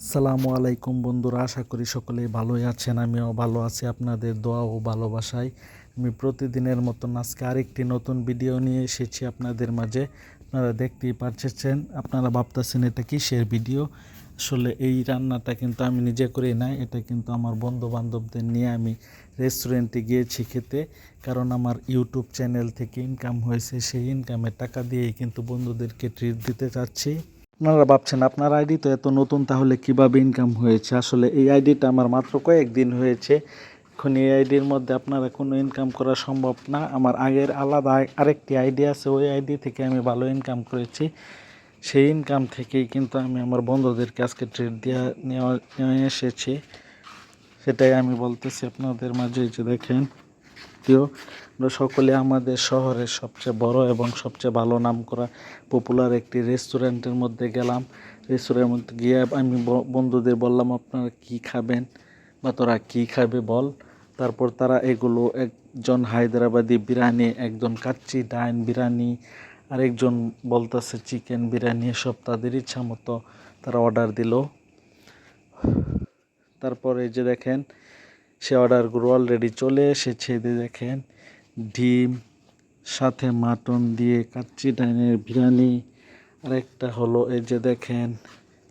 সালামু আলাইকুম বন্ধুরা, আশা করি সকলেই ভালোই আছেন, আমিও ভালো আছি, আপনাদের দোয়া ও ভালোবাসায়। আমি প্রতিদিনের মতন আজকে আরেকটি নতুন ভিডিও নিয়ে এসেছি আপনাদের মাঝে। আপনারা দেখতেই পারছেন, আপনারা ভাবতেছেন এটা কিসের ভিডিও? আসলে এই রান্নাটা কিন্তু আমি নিজে করি নাই, এটা কিন্তু আমার বন্ধু বান্ধবদের নিয়ে আমি রেস্টুরেন্টে গিয়েছি খেতে। কারণ আমার ইউটিউব চ্যানেল থেকে ইনকাম হয়েছে, সেই ইনকামের টাকা দিয়েই কিন্তু বন্ধুদেরকে ট্রিট দিতে চাচ্ছি। আপনারা ভাবছেন, আপনার আইডি তো এত নতুন, তাহলে কীভাবে ইনকাম হয়েছে? আসলে এই আইডিটা আমার মাত্র কয়েকদিন হয়েছে। এখন এই আইডির মধ্যে আপনারা কোনো ইনকাম করা সম্ভব না। আমার আগের আলাদা আরেকটি আইডি আছে, ওই আইডি থেকে আমি ভালো ইনকাম করেছি। সেই ইনকাম থেকেই কিন্তু আমি আমার বন্ধুদেরকে আজকে ট্রিট দেওয়া নেওয়া নিয়ে এসেছি। সেটাই আমি বলতেছি আপনাদের মাঝে যে দেখেন। প্রিয়, আমরা সকলে আমাদের শহরের সবচেয়ে বড় এবং সবচেয়ে ভালো নাম করা পপুলার একটি রেস্টুরেন্টের মধ্যে গেলাম। রেস্টুরেন্টের মধ্যে গিয়ে আমি বন্ধুদের বললাম, আপনারা কি খাবেন বা তোরা কি খাবে বল? তারপর তারা এগুলো একজন হায়দ্রাবাদি বিরিয়ানি, একজন কাচ্চি ডাইন বিরিয়ানি, আরেকজন বলতেছে চিকেন বিরিয়ানি সব তাদের ইচ্ছা মতো তারা অর্ডার দিল। তারপরে এই যে দেখেন সে অর্ডারগুলো অলরেডি চলে এসেছে দেখেন, ডিম, সাথে মাটন দিয়ে কাচ্চি ডাইনের বিরিয়ানি, আরেকটা হলো এই যে দেখেন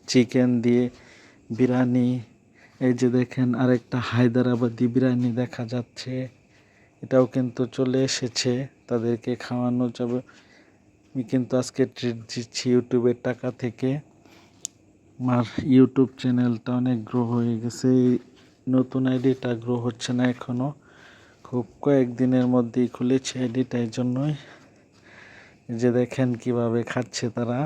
চিকেন দিয়ে বিরিয়ানি, এই যে দেখেন, আরেকটা হায়দ্রাবাদি বিরিয়ানি দেখা যাচ্ছে, এটাও কিন্তু চলে এসেছে, তাদেরকে খাওয়ানো যাবে। আমি কিন্তু আজকে ট্রিট দিচ্ছি ইউটিউবের টাকা থেকে। আমার ইউটিউব চ্যানেলটা অনেক গ্রো হয়ে গেছে নতুন আইডিটা গ্রো হচ্ছে না এখনও খুব কয়েকদিনের মধ্যেই খুলেছে আইডিটা, এই জন্যই। যে দেখেন কীভাবে খাচ্ছে তারা।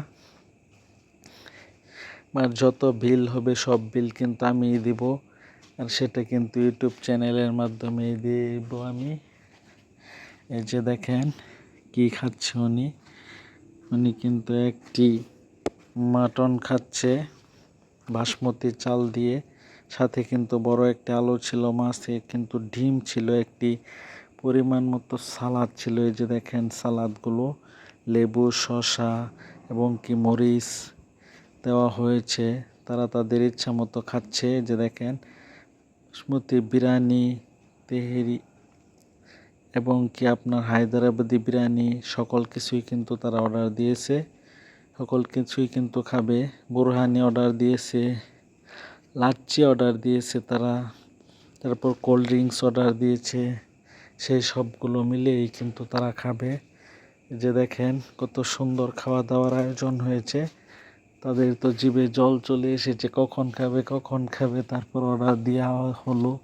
আর যত বিল হবে সব বিল কিন্তু আমিই দিব, আর সেটা কিন্তু ইউটিউব চ্যানেলের মাধ্যমেই দিয়ে দিব আমি। এই যে দেখেন কি খাচ্ছে উনি। উনি কিন্তু একটি মাটন খাচ্ছে, বাসমতি চাল দিয়ে। সাথে কিন্তু বড় একটা আলু ছিল, মাছে কিন্তু ডিম ছিল, একটি পরিমাণ মতো সালাদ ছিল। এই যে দেখেন সালাদগুলো, লেবু, শসা এবং কি মরিচ দেওয়া হয়েছে। তারা তাদের ইচ্ছা মতো খাচ্ছে। যে দেখেন বাসমতি বিরিয়ানি, তেহেরি এবং কি আপনার হায়দ্রাবাদি বিরিয়ানি, সকল কিছুই কিন্তু তারা অর্ডার দিয়েছে। সকল কিছুই কিন্তু খাবে। বুরহানি অর্ডার দিয়েছে। লাচ্ছি অর্ডার দিয়েছে তারা, তারপর কোল্ড ড্রিঙ্কস অর্ডার দিয়েছে, সেই সবগুলো মিলেই কিন্তু তারা খাবে। যে দেখেন কত সুন্দর খাওয়া দাওয়ার আয়োজন হয়েছে। তাদের তো জিভে জল চলে এসেছে, কখন খাবে কখন খাবে, তারপর অর্ডার দেওয়া হলো।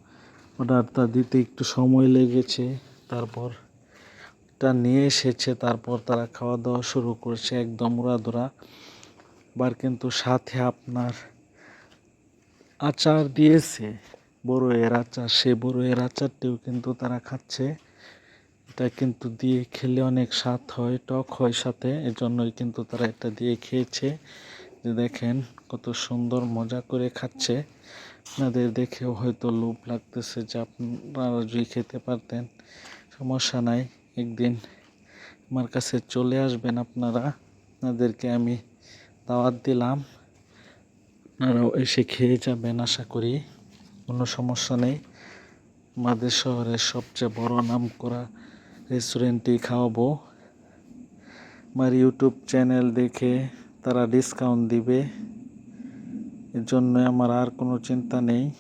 অর্ডারটা দিতে একটু সময় লেগেছে, তারপর তা নিয়ে এসেছে, তারপর তারা খাওয়া দাওয়া শুরু করেছে একদম উড়াধুরা আবার কিন্তু সাথে আপনার আচার দিয়েছে। বড়য়ের আচার, সে বড়য়ের আচারটিও কিন্তু তারা খাচ্ছে। এটা কিন্তু দিয়ে খেলে অনেক স্বাদ হয়, টক হয় সাথে। এজন্যই কিন্তু তারা এটা দিয়ে খেয়েছে। যে দেখেন কত সুন্দর মজা করে খাচ্ছে। আপনাদের দেখেও হয়তো লোভ লাগতেছে যে আপনারা যদি খেতে পারতেন। সমস্যা নাই, একদিন আমার কাছে চলে আসবেন আপনারা। আপনাদেরকে আমি দাওয়াত দিলাম। আপনারাও এসে খেয়ে যাবেন, আশা করি। কোনো সমস্যা নেই। আমাদের শহরের সবচেয়ে বড় নাম করা রেস্টুরেন্টেই খাওয়াবো। আমার ইউটিউব চ্যানেল দেখে তারা ডিসকাউন্ট দিবে। এর জন্য আমার আর কোনো চিন্তা নেই।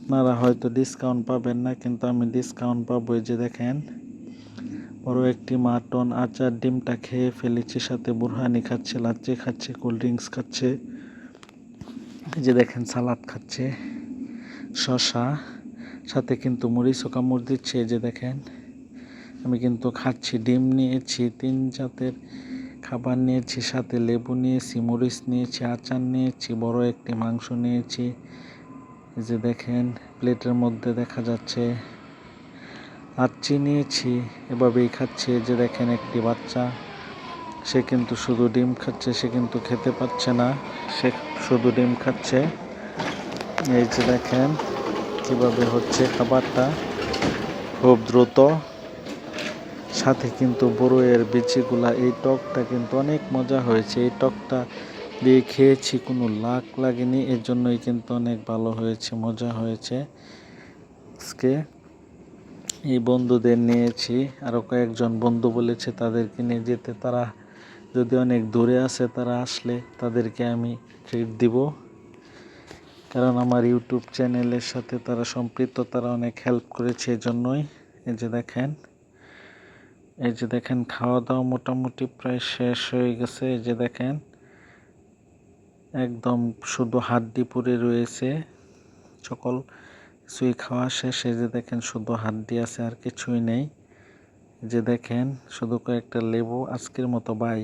আপনারা হয়তো ডিসকাউন্ট পাবেন না, কিন্তু আমি ডিসকাউন্ট পাবো যে দেখেন। বড় একটি মাটন, আচার, ডিমটা খেয়ে ফেলেছে, সাথে বুরহানি খাচ্ছে, লাচ্চি খাচ্ছে কোল্ড ড্রিঙ্কস খাচ্ছে। যে দেখেন সালাদ খাচ্ছে শশা সাথে কিন্তু মরিচও কামড় দিচ্ছে, এই যে দেখেন। আমি কিন্তু খাচ্ছি, ডিম নিয়েছি, তিন জাতের খাবার নিয়েছি, সাথে লেবু নিয়েছি, মরিচ নিয়েছি, আচার নিয়েছি, বড় একটি মাংস নিয়েছি। এই যে দেখেন, প্লেটের মধ্যে দেখা যাচ্ছে, লাচ্ছি নিয়েছি, এভাবেই খাচ্ছি। এই যে দেখেন একটি বাচ্চা, সে কিন্তু শুধু ডিম খাচ্ছে, সে কিন্তু খেতে পাচ্ছে না। সে শুধু ডিম খাচ্ছে। এই যে দেখেন কীভাবে হচ্ছে খাবারটা। খুব দ্রুত। সাথে কিন্তু বড়ইয়ের বিচিগুলা, এই টকটা কিন্তু অনেক মজা হয়েছে। এই টকটা দিয়ে খেয়েছি, কোনো লাগ লাগেনি। এর জন্যই কিন্তু অনেক ভালো হয়েছে, মজা হয়েছে। আজকে এই বন্ধুদের নিয়েছি। আরও কয়েকজন বন্ধু বলেছে তাদেরকে নিয়ে যেতে। তারা যদি অনেক দূরে আছে তারা আসলে তাদেরকে আমি ট্রিট দিব। কারণ আমার ইউটিউব চ্যানেলের সাথে তারা সম্পৃক্ত, তারা অনেক হেল্প করেছে এই জন্যই এই যে দেখেন, এই যে দেখেন খাওয়া দাওয়া মোটামুটি প্রায় শেষ হয়ে গেছে। এই যে দেখেন, একদম শুধু হাড্ডি পড়ে রয়েছে। সকল কিছুই খাওয়া শেষ। এই যে দেখেন, শুধু হাড্ডি আছে, আর কিছুই নেই। যে দেখেন, শুধু কয়েকটা লেবু আজকের মতো বাই